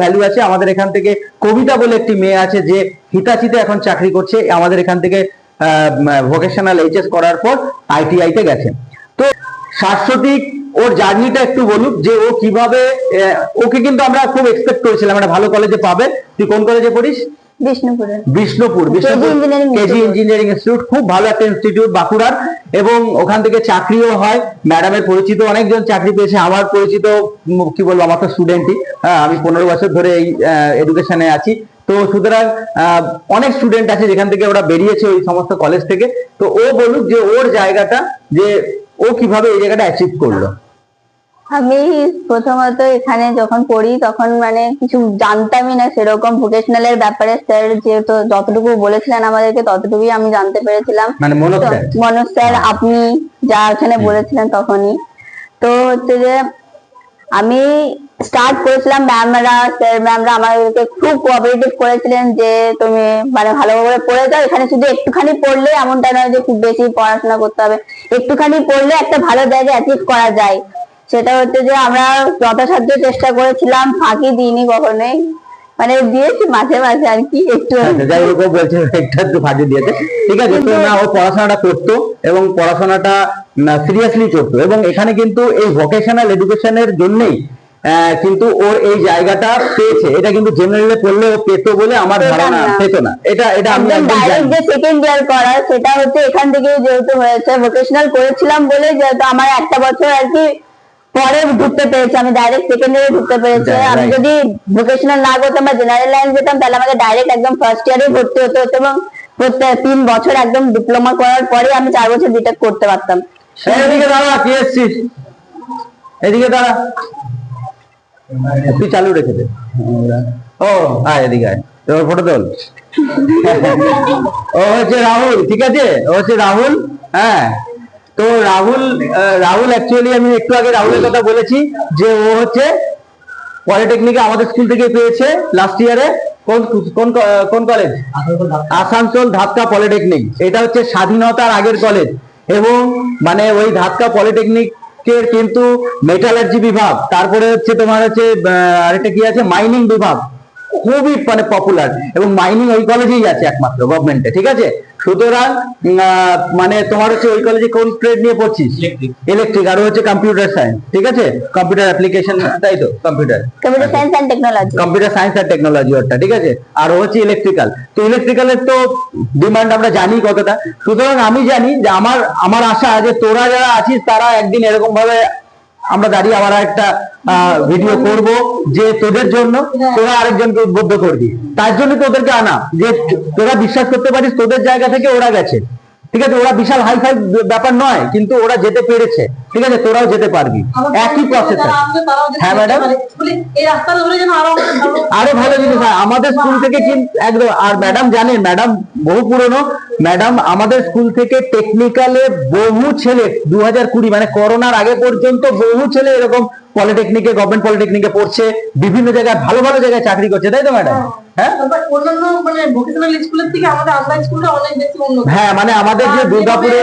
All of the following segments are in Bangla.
ভ্যালু আছে। আমাদের এখান থেকে কবিতা বলে একটি মেয়ে আছে যে হিতাচিতে এখন চাকরি করছে। আমাদের এখান থেকে ভোকেশনাল এইচএস করার পর আইটিআই তে গেছে। তো শাশ্বতিক ওর জার্নিটা একটু বলুক যে ও কীভাবে ওকে কিন্তু আমরা খুব এক্সপেক্ট করেছিলাম। একটা ভালো কলেজে পাবে। তুই কোন কলেজে পড়িস? বিষ্ণুপুরে। Bishnupur Bishnupur. KG engineering institute খুব ভালো একটা ইনস্টিটিউট বাঁকুড়ার। এবং ওখান থেকে চাকরিও হয়। ম্যাডামের পরিচিত অনেকজন চাকরি পেয়েছে, আমার পরিচিত কি বলব, আমার তো স্টুডেন্টই হ্যাঁ আমি পনেরো বছর ধরে এই এডুকেশনে আছি। তো সুতরাং অনেক স্টুডেন্ট আছে যেখান থেকে ওরা বেরিয়েছে ওই সমস্ত কলেজ থেকে। তো ও বলুক যে ওর জায়গাটা, যে ও কীভাবে এই জায়গাটা অ্যাচিভ করল। আমি প্রথমত এখানে যখন পড়ি তখন মানে কিছু জানতামই না সেরকম ভোকেশনালের ব্যাপারে স্যার যেহেতু যতটুকু বলেছিলেন আমাদেরকে ততটুকুই আমি জানতে পেরেছিলাম। মানে মনোজ স্যার আপনি যা এখানে বলেছিলেন তখনই। তো হচ্ছে যে আমি স্টার্ট করেছিলাম ম্যামরা স্যার ম্যামরা আমাদেরকে খুব কোঅপারেটিভ করেছিলেন যে তুমি মানে ভালো করে পড়ে যাও। এখানে শুধু একটুখানি পড়লে এমনটা নয় যে খুব বেশি পড়াশোনা করতে হবে। একটুখানি পড়লে একটা ভালো জায়গায় অ্যাচিভ করা যায়। সেটা হচ্ছে যে আমরা যথাসাধ্য চেষ্টা করেছিলাম ফাঁকি দিইনি কখনোই। মানে দিয়েছি মাঝে মাঝে আর কি একটু। আচ্ছা, যাই হোক বলছে একটা একটু ফাঁকি দিয়েছে। ঠিক আছে তো না ও পড়াশোনাটা করতো এবং পড়াশোনাটা সিরিয়াসলি করতো এবং এখানে কিন্তু এই ভোকেশনাল এডুকেশনের জন্যই কিন্তু ওর এই জায়গাটা পেয়েছে। এটা কিন্তু জেনারেলে পড়লে ও পেতো বলে আমার ধারণা পেতো না। এটা এটা আমি ডাইরেক্ট যে সেকেন্ড ইয়ার করা সেটা হচ্ছে এখান থেকে যেহেতু হয়েছে। ভোকেশনাল করেছিলাম বলে যেহেতু আমার একটা বছর আর কি পরে ঢুকতে পেরেছি আমি ডাইরেক্ট সেকেন্ড ইয়ারে ঢুকতে পেরেছি। আমি যদি ভোকেশনাল না করতাম বা জেনারেল লাইন যেতাম তাহলে আমাকে ডাইরেক্ট একদম ফার্স্ট ইয়ারে ভর্তি হতে হতো এবং প্রত্যেক তিন বছর একদম ডিপ্লোমা করার পরে আমি চার বছর বিটেক করতে পারতাম। এদিকে দাঁড়া কি এসছিস? এদিকে দাঁড়া। তুই চালু রেখে দে। ও আয় এদিকে আয়। তোর ফটো তোল। ও হচ্ছে রাহুল ঠিক আছে? ও হচ্ছে রাহুল হ্যাঁ। তো রাহুল রাহুল অ্যাকচুয়ালি আমি একটু আগে রাহুলের কথা বলেছি যে ও হচ্ছে পলিটেকনিকে আমাদের স্কুল থেকে পেয়েছে লাস্ট ইয়ারে কোন কোন কোন কলেজ আসানসোল ধাপকা পলিটেকনিক এটা হচ্ছে স্বাধীনতার আগের কলেজ এবং মানে ওই ধাপকা পলিটেকনিক এর কিন্তু মেটালার্জি বিভাগ, তারপরে হচ্ছে তোমার হচ্ছে আরেকটা কি আছে? মাইনিং বিভাগ। খুবই মানে পপুলার এবং মাইনিং ওই কলেজেই আছে একমাত্র গভর্নমেন্টে ঠিক আছে? সুতরাং মানে তোমার হচ্ছে ওই কলেজে কোন ট্রেড নিয়ে পড়ছিস? ইলেকট্রিক আর হচ্ছে কম্পিউটার সায়েন্স ঠিক আছে? কম্পিউটার অ্যাপ্লিকেশন তাই তো? Computer computer science and technology computer science R technology ওরটা ঠিক আছে? আর হচ্ছে ইলেকট্রিক্যাল তো ইলেকট্রিক্যালের তো ডিমান্ড আমরা জানি কতটা। সুতরাং আমি জানি যে আমার আমার আশা যে তোরা যারা আছিস তারা একদিন এরকম ভাবে আমরা দাঁড়িয়ে আবার একটা ভিডিও করব যে তোদের জন্য তোরা আরেকজনকে উদ্বুদ্ধ করবি। তার জন্য তোদেরকে আনা যে তোরা বিশ্বাস করতে পারিস তোদের জায়গা থেকে ওরা গেছে। ঠিক আছে ওরা বিশাল হাই ফাই ব্যাপার নয় কিন্তু ওরা যেতে পেরেছে। ঠিক আছে তোরাও যেতে পারবি। একই প্রসেসর হ্যাঁ ম্যাডাম যেন আরও ভালো আরও ভালো জিনিস হয়। আমাদের স্কুল থেকে কিন্তু একদম আর ম্যাডাম জানেন ম্যাডাম বহু পুরনো। ম্যাডাম আমাদের স্কুল থেকে টেকনিক্যালে বহু ছেলে দু হাজার কুড়ি মানে করোনার আগে পর্যন্ত বহু ছেলে এরকম পলিটেকনিকে গভর্নমেন্ট পলিটেকনিকে পড়ছে বিভিন্ন জায়গায় ভালো ভালো জায়গায় চাকরি করছে তাই তো ম্যাডাম? হ্যাঁ। অন্যান্য মানে ভোকেশনাল স্কুলের থেকে আমাদের আন্ডার স্কুলটা অনেক হ্যাঁ মানে আমাদের যে দুর্গাপুরে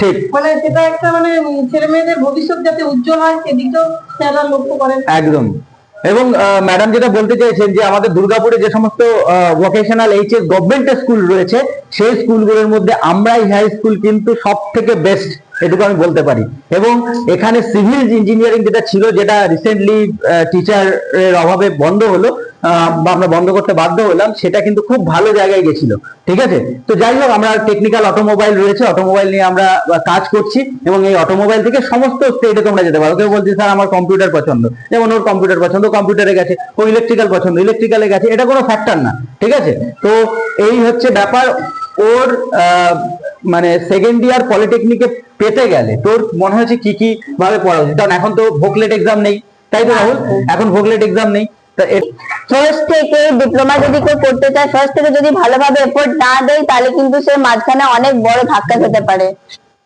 ঠিক। মানে সেটা একটা মানে ছেলে মেয়েদের ভবিষ্যৎ যাতে উজ্জ্বল হয় সেদিকেও স্যাররা লক্ষ্য করেন। একদম। এবং ম্যাডাম যেটা বলতে চাইছেন যে আমাদের দুর্গাপুরে যে সমস্ত vocational H HS government school রয়েছে, সেই স্কুলগুলোর মধ্যে আমরাই হাই স্কুল কিন্তু সব থেকে বেস্ট এটুকু আমি বলতে পারি। এবং এখানে সিভিল ইঞ্জিনিয়ারিং যেটা ছিল, যেটা রিসেন্টলি টিচারের অভাবে বন্ধ হলো বা আমরা বন্ধ করতে বাধ্য হলাম, সেটা কিন্তু খুব ভালো জায়গায় গেছিল। ঠিক আছে? তো যাই হোক, আমরা টেকনিক্যাল অটোমোবাইল রয়েছে অটোমোবাইল নিয়ে আমরা কাজ করছি, এবং এই অটোমোবাইল থেকে সমস্ত স্টেটে তোমরা যেতে পারো। কেউ বলছে, স্যার, আমার কম্পিউটার পছন্দ। যেমন ওর কম্পিউটার পছন্দ কম্পিউটারে গেছে। ও ইলেকট্রিক্যাল পছন্দ ইলেকট্রিক্যালে গেছে। এটা কোনো ফ্যাক্টর না। ঠিক আছে? তো এই হচ্ছে ব্যাপার। ওর মানে সেকেন্ড ইয়ার পলিটেকনিকে পেতে গেলে তোর মনে হচ্ছে কি কি ভাবে পড়া উচিত? কারণ এখন তো ভোকলেট এক্সাম নেই। তাই তো রাহুল? এখন ভোকলেট এক্সাম নেই। ফার্স্ট থেকে ডিপ্লোমা যদি কেউ করতে চায় ফার্স্ট থেকে যদি ভালোভাবে এফোর্ট না দেয় তাহলে কিন্তু সে মাঝখানে অনেক বড় ধাক্কা খেতে পারে।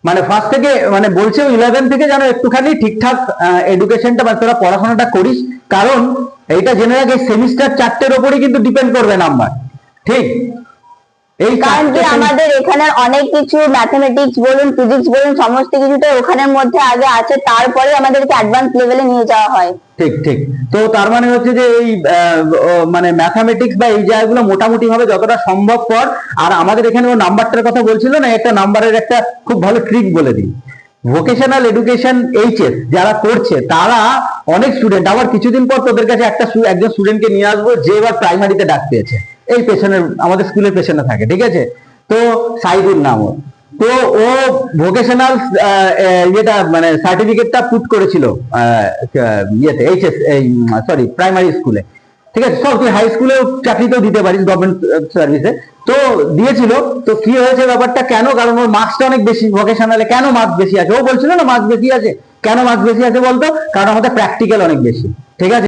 মানে ফার্স্ট থেকে মানে বলছে ইলেভেন থেকে যেন একটুখানি ঠিকঠাক এডুকেশনটা বা তোরা পড়াশোনাটা করিস। কারণ এইটা জেনে রাখে সেমিস্টার চারটের ওপরই কিন্তু ডিপেন্ড করবে নাম্বার ঠিক? কারণ কি আমাদের এখানে অনেক কিছু ম্যাথমেটিক্স বলুন ফিজিক্স বলুন সমস্ত কিছুটা ওখানের মধ্যে আগে আছে তারপরে আমাদেরকে অ্যাডভান্স লেভেলে নিয়ে যাওয়া হয়। ঠিক ঠিক। তো তার মানে হচ্ছে যে এই মানে ম্যাথামেটিক্স বা এই জায়গাগুলো মোটামুটি ভাবে যতটা সম্ভবপর আর আমাদের এখানে ও নাম্বারটার কথা বলছিল না একটা নাম্বারের একটা খুব ভালো ট্রিক বলে দিই। ভোকেশনাল এডুকেশন এইচএস যারা করছে তারা অনেক স্টুডেন্ট আবার কিছুদিন পর তোদের কাছে একটা একজন স্টুডেন্টকে নিয়ে আসব যে এবার প্রাইমারিতে ডাক পেয়েছে। এই পেছনের, আমাদের স্কুলের পেছনে থাকে, ঠিক আছে? তো সাইদুর নাম। তো ও ভোকেশনাল ইয়েটা মানে সার্টিফিকেটটা পুট করেছিল ইয়েতে এইচএস এই সরি প্রাইমারি স্কুলে ঠিক আছে? সব তুই হাই স্কুলেও চাকরিতেও দিতে পারিস গভর্নমেন্ট সার্ভিসে তো দিয়েছিল। তো কি হয়েছে ব্যাপারটা? কেন? কারণ ওর মার্কসটা অনেক বেশি ভোকেশনালে কেন মার্কস বেশি আছে? ও বলছিল না মার্কস বেশি আছে। কেন মার্কস বেশি আছে বলতো? কারণ আমাদের প্র্যাকটিক্যাল অনেক বেশি, ঠিক আছে?